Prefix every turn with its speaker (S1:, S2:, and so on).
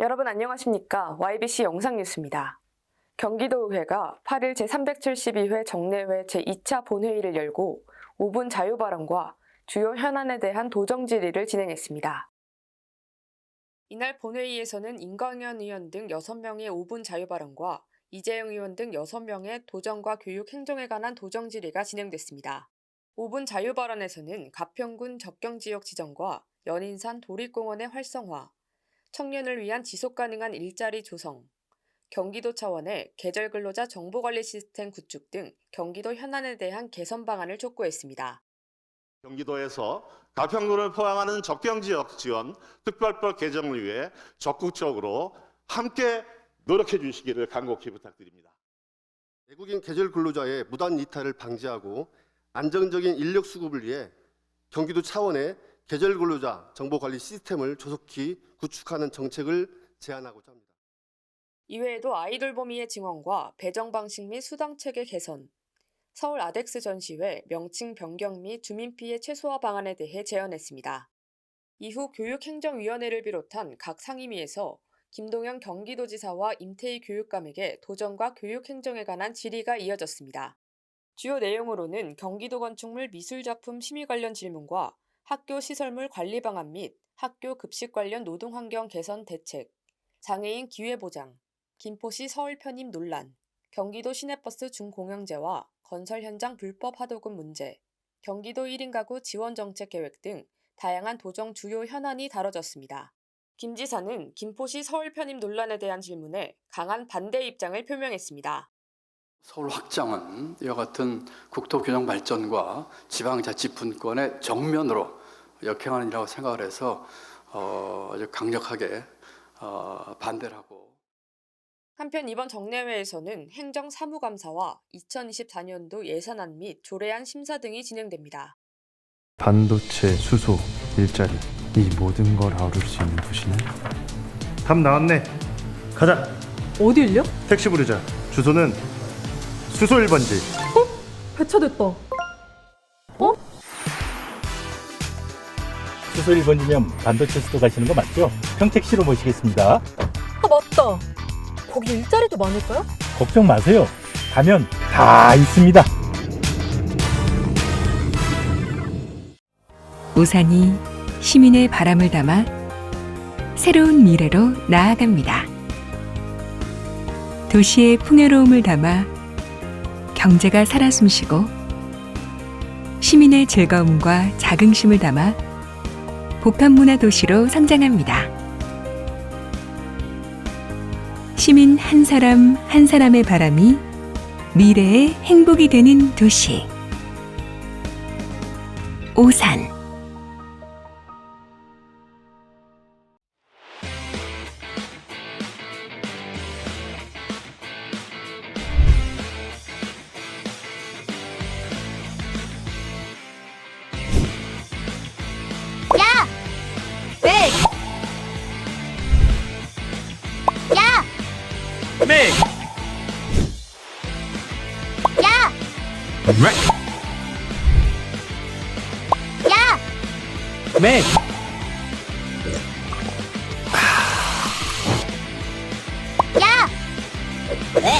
S1: 여러분 안녕하십니까? YBC 영상뉴스입니다. 경기도의회가 8일 제372회 정례회 제2차 본회의를 열고 5분 자유발언과 주요 현안에 대한 도정 질의를 진행했습니다. 이날 본회의에서는 임광현 의원 등 6명의 5분 자유발언과 이재영 의원 등 6명의 도정과 교육 행정에 관한 도정 질의가 진행됐습니다. 5분 자유발언에서는 가평군 적경지역 지정과 연인산 도립공원의 활성화, 청년을 위한 지속 가능한 일자리 조성, 경기도 차원의 계절 근로자 정보 관리 시스템 구축 등 경기도 현안에 대한 개선 방안을 촉구했습니다.
S2: 경기도에서 가평군을 포함하는 적경 지역 지원 특별법 개정을 위해 적극적으로 함께 노력해 주시기를 간곡히 부탁드립니다.
S3: 외국인 계절 근로자의 무단 이탈을 방지하고 안정적인 인력 수급을 위해 경기도 차원의 계절 근로자 정보 관리 시스템을 조속히 구축하는 정책을 제안하고자 합니다.
S1: 이외에도 아이돌 범위의 증언과 배정 방식 및 수당 체계 개선, 서울 아덱스 전시회 명칭 변경 및 주민 피해 최소화 방안에 대해 제언했습니다. 이후 교육행정위원회를 비롯한 각 상임위에서 김동연 경기도지사와 임태희 교육감에게 도정과 교육행정에 관한 질의가 이어졌습니다. 주요 내용으로는 경기도 건축물 미술작품 심의 관련 질문과 학교 시설물 관리 방안 및 학교 급식 관련 노동 환경 개선 대책, 장애인 기회 보장, 김포시 서울 편입 논란, 경기도 시내버스 중공영제와 건설 현장 불법 하도급 문제, 경기도 1인 가구 지원 정책 계획 등 다양한 도정 주요 현안이 다뤄졌습니다. 김 지사는 김포시 서울 편입 논란에 대한 질문에 강한 반대 입장을 표명했습니다.
S4: 서울 확장은 이와 같은 국토 균형 발전과 지방자치 분권의 정면으로 역행하는 일이라고 생각을 해서 어, 아주 강력하게 어, 반대를 하고
S1: 한편 이번 정례회에서는 행정사무감사와 2024년도 예산안 및 조례안 심사 등이 진행됩니다.
S5: 반도체, 수소, 일자리 이 모든 걸 아우를 수 있는 도시는
S6: 답 나왔네. 가자.
S7: 어딜요?
S6: 택시 부르자. 주소는 수소 1번지.
S7: 배차됐다.
S8: 수소 1번이면 반도체 수도 가시는 거 맞죠? 평택시로 모시겠습니다.
S7: 아 맞다. 거기 일자리도 많을까요?
S8: 걱정 마세요. 가면 다 있습니다.
S9: 우산이 시민의 바람을 담아 새로운 미래로 나아갑니다. 도시의 풍요로움을 담아 경제가 살아 숨쉬고 시민의 즐거움과 자긍심을 담아 복합문화 도시로 성장합니다. 시민 한 사람 한 사람의 바람이 미래의 행복이 되는 도시. 오산
S8: Right. Yeah. Me. Yeah.